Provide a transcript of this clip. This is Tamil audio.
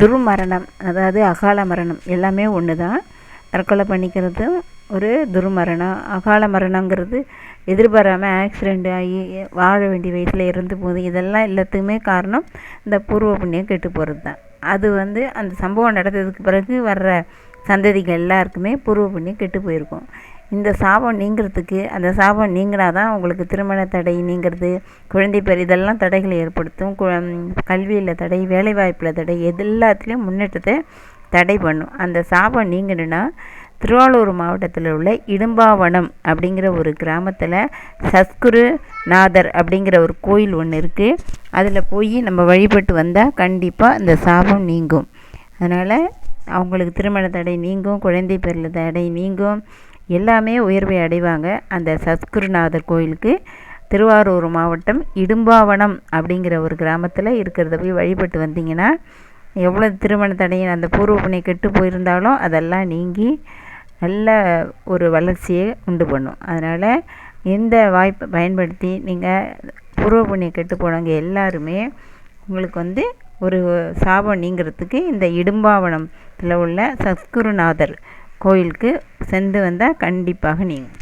துர்மரணம் அதாவது அகால மரணம் எல்லாமே ஒன்று தான் தற்கொலை பண்ணிக்கிறதும் ஒரு துர்மரணம். அகால மரணங்கிறது எதிர்பாராமல் ஆக்சிடெண்ட் ஆகி வாழ வேண்டிய வயசில் இறந்து போகுது. இதெல்லாம் எல்லாத்துக்குமே காரணம் இந்த பூர்வ புண்ணியம் கெட்டு போகிறது தான் அது வந்து அந்த சம்பவம் நடந்ததுக்கு பிறகு வர்ற சந்ததிகள் எல்லாருக்குமே பூர்வ புண்ணியம் கெட்டு போயிருக்கும். இந்த சாபம் நீங்கிறதுக்கு அந்த சாபம் நீங்கினா தான் உங்களுக்கு திருமண தடை நீங்கிறது குழந்தை பேர் இதெல்லாம் தடைகளை ஏற்படுத்தும். கு கல்வியில் தடை வேலைவாய்ப்பில் தடை எது எல்லாத்துலேயும் முன்னேற்றத்தை தடை பண்ணும். அந்த சாபம் நீங்கணுன்னா திருவாரூர் மாவட்டத்தில் உள்ள இடும்பாவனம் அப்படிங்கிற ஒரு கிராமத்தில் சஸ்குரு நாதர் அப்படிங்கிற ஒரு கோயில் ஒன்று இருக்குது அதில் போய் நம்ம வழிபட்டு வந்தால் கண்டிப்பாக இந்த சாபம் நீங்கும். அதனால் அவங்களுக்கு திருமண தடை நீங்கும் குழந்தை பேரில் தடை நீங்கும் எல்லாமே உயர்வை அடைவாங்க. அந்த சத்குருநாதர் கோயிலுக்கு திருவாரூர் மாவட்டம் இடும்பாவனம் அப்படிங்கிற ஒரு கிராமத்தில் இருக்கிறத போய் வழிபட்டு வந்தீங்கன்னா எவ்வளோ திருமண தடையின் அந்த பூர்வ புண்ணியம் கெட்டு போயிருந்தாலும் அதெல்லாம் நீங்கி நல்ல ஒரு வளர்ச்சியை உண்டு பண்ணும். அதனால் இந்த வாய்ப்பை பயன்படுத்தி நீங்கள் பூர்வ புண்ணியம் கெட்டு போனவங்க எல்லாருமே உங்களுக்கு வந்து ஒரு சாபம் நீங்கிறதுக்கு இந்த இடும்பாவனத்தில் உள்ள சத்குருநாதர் கோயிலுக்கு சென்று வந்தால் கண்டிப்பாக நீங்கும்.